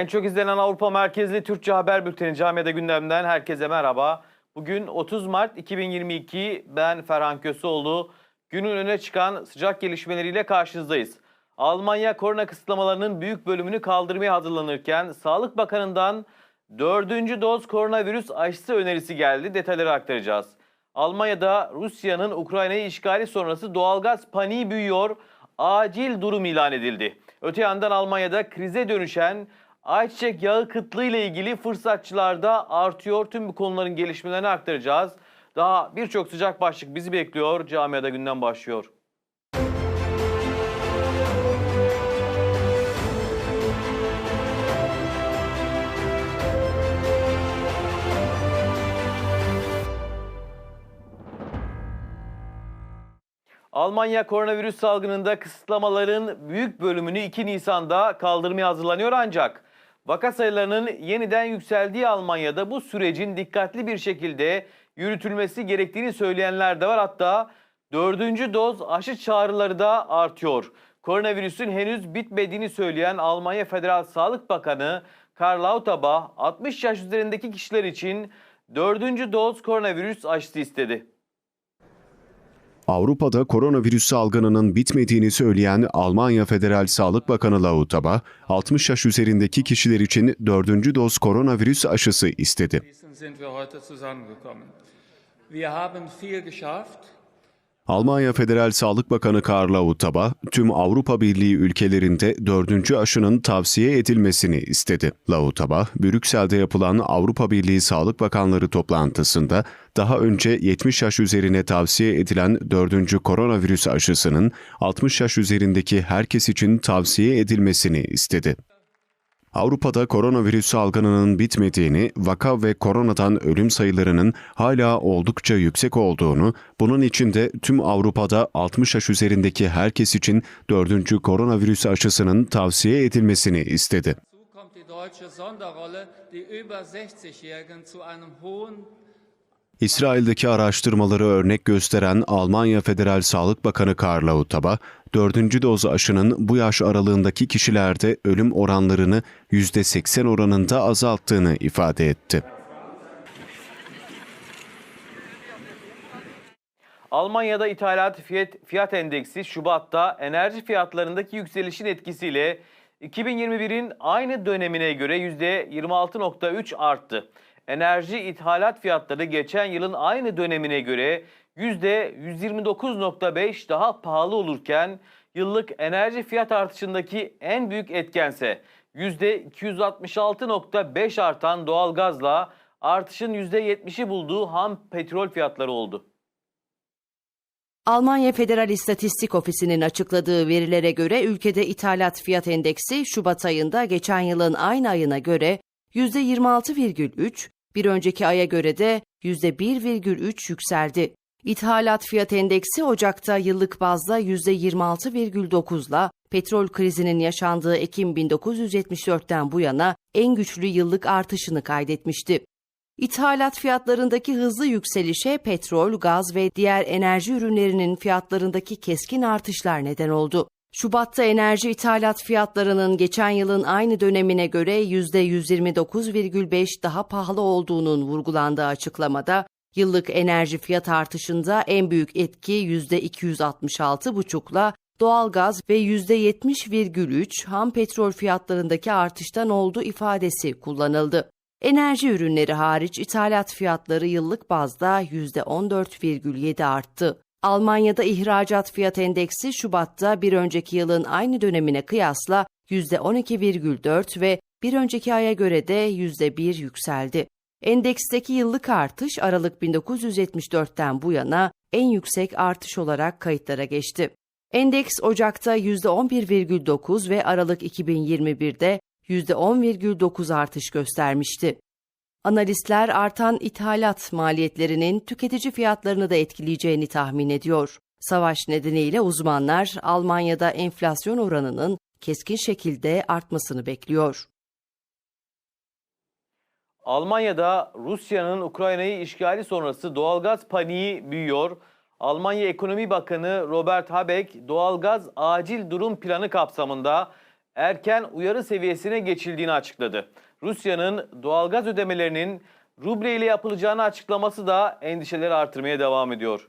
En çok izlenen Avrupa merkezli Türkçe haber bülteni Camiada gündemden herkese merhaba. Bugün 30 Mart 2022 ben Ferhan Köseoğlu. Günün öne çıkan sıcak gelişmeleriyle karşınızdayız. Almanya korona kısıtlamalarının büyük bölümünü kaldırmaya hazırlanırken Sağlık Bakanı'ndan dördüncü doz koronavirüs aşısı önerisi geldi. Detayları aktaracağız. Almanya'da Rusya'nın Ukrayna'yı işgali sonrası doğalgaz paniği büyüyor. Acil durum ilan edildi. Öte yandan Almanya'da krize dönüşen ayçiçek yağı kıtlığı ile ilgili fırsatçılar da artıyor. Tüm bu konuların gelişmelerini aktaracağız. Daha birçok sıcak başlık bizi bekliyor. Camiada günden başlıyor. Almanya koronavirüs salgınında kısıtlamaların büyük bölümünü 2 Nisan'da kaldırmaya hazırlanıyor ancak vaka sayılarının yeniden yükseldiği Almanya'da bu sürecin dikkatli bir şekilde yürütülmesi gerektiğini söyleyenler de var. Hatta dördüncü doz aşı çağrıları da artıyor. Koronavirüsün henüz bitmediğini söyleyen Almanya Federal Sağlık Bakanı Karl Lauterbach 60 yaş üzerindeki kişiler için dördüncü doz koronavirüs aşısı istedi. Avrupa'da koronavirüs salgınının bitmediğini söyleyen Almanya Federal Sağlık Bakanı Lauterbach, 60 yaş üzerindeki kişiler için dördüncü doz koronavirüs aşısı istedi. Almanya Federal Sağlık Bakanı Karl Lauterbach, tüm Avrupa Birliği ülkelerinde dördüncü aşının tavsiye edilmesini istedi. Lauterbach, Brüksel'de yapılan Avrupa Birliği Sağlık Bakanları toplantısında daha önce 70 yaş üzerine tavsiye edilen dördüncü koronavirüs aşısının 60 yaş üzerindeki herkes için tavsiye edilmesini istedi. Avrupa'da koronavirüs salgınının bitmediğini, vaka ve koronadan ölüm sayılarının hala oldukça yüksek olduğunu, bunun için de tüm Avrupa'da 60 yaş üzerindeki herkes için dördüncü koronavirüs aşısının tavsiye edilmesini istedi. İsrail'deki araştırmaları örnek gösteren Almanya Federal Sağlık Bakanı Karl Lauterbach, dördüncü doz aşının bu yaş aralığındaki kişilerde ölüm oranlarını %80 oranında azalttığını ifade etti. Almanya'da ithalat fiyat, fiyat endeksi Şubat'ta enerji fiyatlarındaki yükselişin etkisiyle 2021'in aynı dönemine göre %26.3 arttı. Enerji ithalat fiyatları geçen yılın aynı dönemine göre %129.5 daha pahalı olurken yıllık enerji fiyat artışındaki en büyük etkense %266.5 artan doğalgazla artışın %70'i bulduğu ham petrol fiyatları oldu. Almanya Federal İstatistik Ofisi'nin açıkladığı verilere göre ülkede ithalat fiyat endeksi Şubat ayında geçen yılın aynı ayına göre %26,3, bir önceki aya göre de %1,3 yükseldi. İthalat fiyat endeksi Ocak'ta yıllık bazda %26,9'la petrol krizinin yaşandığı Ekim 1974'ten bu yana en güçlü yıllık artışını kaydetmişti. İthalat fiyatlarındaki hızlı yükselişe petrol, gaz ve diğer enerji ürünlerinin fiyatlarındaki keskin artışlar neden oldu. Şubat'ta enerji ithalat fiyatlarının geçen yılın aynı dönemine göre %129,5 daha pahalı olduğunun vurgulandığı açıklamada, yıllık enerji fiyat artışında en büyük etki %266,5'la doğalgaz ve %70,3 ham petrol fiyatlarındaki artıştan olduğu ifadesi kullanıldı. Enerji ürünleri hariç ithalat fiyatları yıllık bazda %14,7 arttı. Almanya'da ihracat fiyat endeksi Şubat'ta bir önceki yılın aynı dönemine kıyasla %12,4 ve bir önceki aya göre de %1 yükseldi. Endeksteki yıllık artış Aralık 1974'ten bu yana en yüksek artış olarak kayıtlara geçti. Endeks Ocak'ta %11,9 ve Aralık 2021'de %10,9 artış göstermişti. Analistler artan ithalat maliyetlerinin tüketici fiyatlarını da etkileyeceğini tahmin ediyor. Savaş nedeniyle uzmanlar Almanya'da enflasyon oranının keskin şekilde artmasını bekliyor. Almanya'da Rusya'nın Ukrayna'yı işgali sonrası doğalgaz paniği büyüyor. Almanya Ekonomi Bakanı Robert Habeck doğalgaz acil durum planı kapsamında erken uyarı seviyesine geçildiğini açıkladı. Rusya'nın doğalgaz ödemelerinin ruble ile yapılacağını açıklaması da endişeleri artırmaya devam ediyor.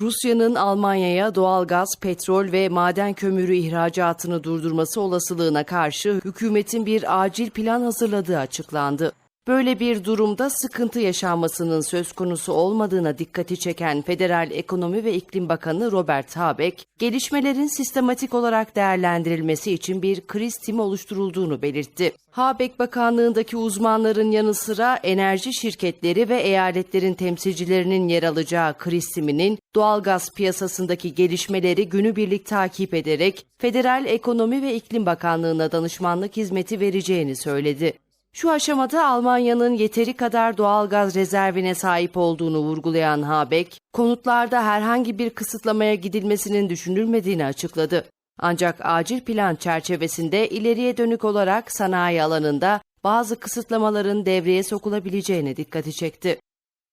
Rusya'nın Almanya'ya doğal gaz, petrol ve maden kömürü ihracatını durdurması olasılığına karşı hükümetin bir acil plan hazırladığı açıklandı. Böyle bir durumda sıkıntı yaşanmasının söz konusu olmadığına dikkati çeken Federal Ekonomi ve İklim Bakanı Robert Habeck, gelişmelerin sistematik olarak değerlendirilmesi için bir kriz timi oluşturulduğunu belirtti. Habeck Bakanlığındaki uzmanların yanı sıra enerji şirketleri ve eyaletlerin temsilcilerinin yer alacağı kriz timinin doğalgaz piyasasındaki gelişmeleri günübirlik takip ederek Federal Ekonomi ve İklim Bakanlığı'na danışmanlık hizmeti vereceğini söyledi. Şu aşamada Almanya'nın yeteri kadar doğal gaz rezervine sahip olduğunu vurgulayan Habeck, konutlarda herhangi bir kısıtlamaya gidilmesinin düşünülmediğini açıkladı. Ancak acil plan çerçevesinde ileriye dönük olarak sanayi alanında bazı kısıtlamaların devreye sokulabileceğine dikkati çekti.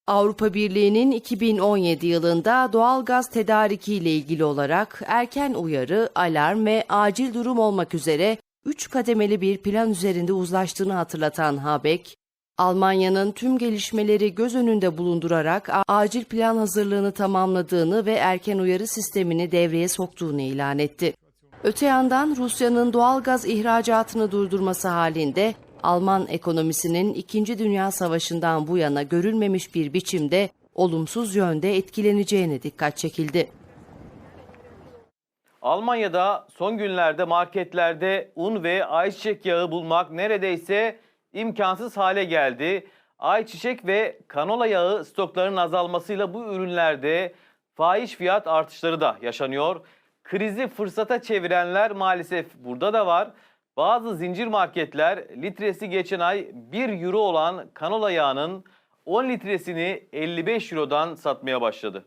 Avrupa Birliği'nin 2017 yılında doğal gaz tedariki ile ilgili olarak erken uyarı, alarm ve acil durum olmak üzere 3 kademeli bir plan üzerinde uzlaştığını hatırlatan Habeck, Almanya'nın tüm gelişmeleri göz önünde bulundurarak acil plan hazırlığını tamamladığını ve erken uyarı sistemini devreye soktuğunu ilan etti. Öte yandan Rusya'nın doğal gaz ihracatını durdurması halinde Alman ekonomisinin 2. Dünya Savaşı'ndan bu yana görülmemiş bir biçimde olumsuz yönde etkileneceğine dikkat çekildi. Almanya'da son günlerde marketlerde un ve ayçiçek yağı bulmak neredeyse imkansız hale geldi. Ayçiçek ve kanola yağı stoklarının azalmasıyla bu ürünlerde fahiş fiyat artışları da yaşanıyor. Krizi fırsata çevirenler maalesef burada da var. Bazı zincir marketler litresi geçen ay 1 euro olan kanola yağının 10 litresini 55 eurodan satmaya başladı.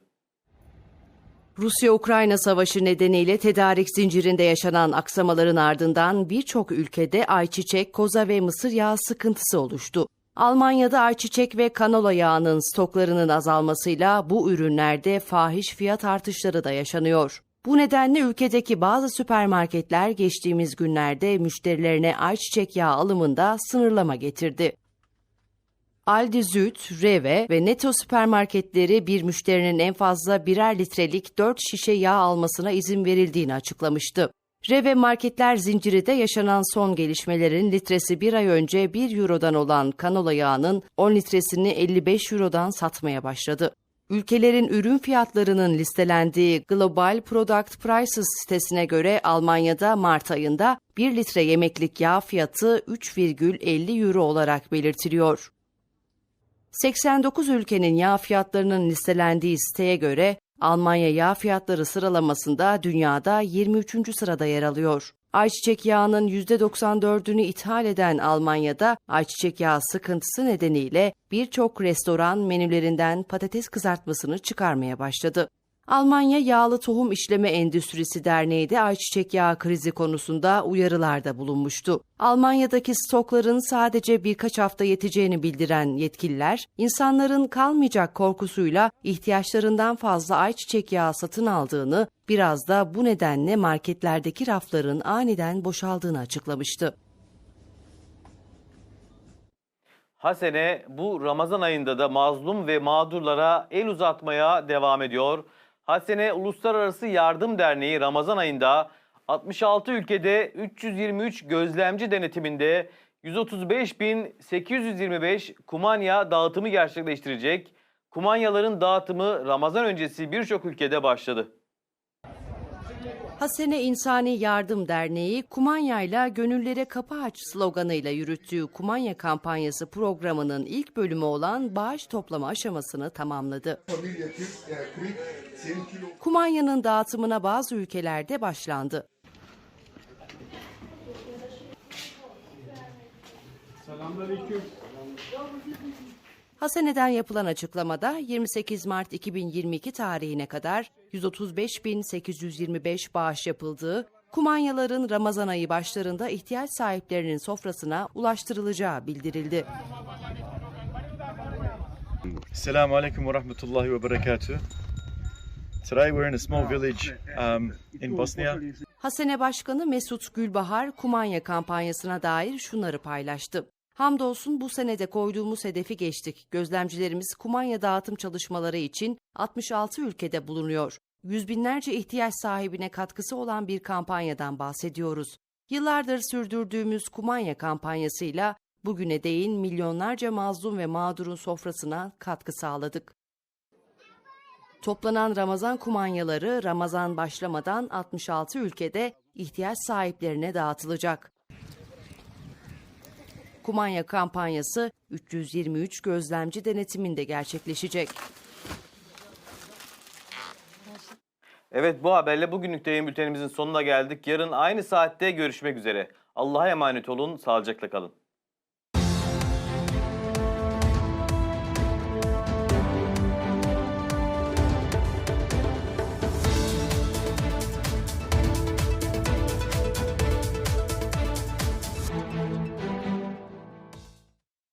Rusya-Ukrayna savaşı nedeniyle tedarik zincirinde yaşanan aksamaların ardından birçok ülkede ayçiçek, koza ve mısır yağı sıkıntısı oluştu. Almanya'da ayçiçek ve kanola yağının stoklarının azalmasıyla bu ürünlerde fahiş fiyat artışları da yaşanıyor. Bu nedenle ülkedeki bazı süpermarketler geçtiğimiz günlerde müşterilerine ayçiçek yağı alımında sınırlama getirdi. Aldi Süd, Reve ve Netto süpermarketleri bir müşterinin en fazla birer litrelik 4 şişe yağ almasına izin verildiğini açıklamıştı. Reve marketler zinciri de yaşanan son gelişmelerin litresi bir ay önce 1 Euro'dan olan kanola yağının 10 litresini 55 Euro'dan satmaya başladı. Ülkelerin ürün fiyatlarının listelendiği Global Product Prices sitesine göre Almanya'da Mart ayında 1 litre yemeklik yağ fiyatı 3,50 euro olarak belirtiliyor. 89 ülkenin yağ fiyatlarının listelendiği siteye göre Almanya yağ fiyatları sıralamasında dünyada 23. sırada yer alıyor. Ayçiçek yağının %94'ünü ithal eden Almanya'da ayçiçek yağı sıkıntısı nedeniyle birçok restoran menülerinden patates kızartmasını çıkarmaya başladı. Almanya Yağlı Tohum İşleme Endüstrisi Derneği de ayçiçek yağı krizi konusunda uyarılarda bulunmuştu. Almanya'daki stokların sadece birkaç hafta yeteceğini bildiren yetkililer, insanların kalmayacak korkusuyla ihtiyaçlarından fazla ayçiçek yağı satın aldığını, biraz da bu nedenle marketlerdeki rafların aniden boşaldığını açıklamıştı. Hasene bu Ramazan ayında da mazlum ve mağdurlara el uzatmaya devam ediyor. Hasene Uluslararası Yardım Derneği Ramazan ayında 66 ülkede 323 gözlemci denetiminde 135.825 kumanya dağıtımı gerçekleştirecek. Kumanyaların dağıtımı Ramazan öncesi birçok ülkede başladı. Hasene İnsani Yardım Derneği, Kumanya'yla Gönüllere Kapı Aç sloganıyla yürüttüğü Kumanya kampanyası programının ilk bölümü olan bağış toplama aşamasını tamamladı. família aqui, é, Cric, 100 kilo Kumanya'nın dağıtımına bazı ülkelerde başlandı. Hasene'den yapılan açıklamada 28 Mart 2022 tarihine kadar 135.825 bağış yapıldığı, kumanyaların Ramazan ayı başlarında ihtiyaç sahiplerinin sofrasına ulaştırılacağı bildirildi. Assalamu alaikum wa rahmatullahi wa barakatuh. Today we're in a small village um, in Bosnia. Hasene Başkanı Mesut Gülbahar Kumanya kampanyasına dair şunları paylaştı. Hamdolsun bu senede koyduğumuz hedefi geçtik. Gözlemcilerimiz kumanya dağıtım çalışmaları için 66 ülkede bulunuyor. Yüz binlerce ihtiyaç sahibine katkısı olan bir kampanyadan bahsediyoruz. Yıllardır sürdürdüğümüz kumanya kampanyasıyla bugüne değin milyonlarca mazlum ve mağdurun sofrasına katkı sağladık. Toplanan Ramazan kumanyaları Ramazan başlamadan 66 ülkede ihtiyaç sahiplerine dağıtılacak. Kumanya kampanyası 323 gözlemci denetiminde gerçekleşecek. Evet bu haberle bugünlük de yayın bültenimizin sonuna geldik. Yarın aynı saatte görüşmek üzere. Allah'a emanet olun, sağlıcakla kalın.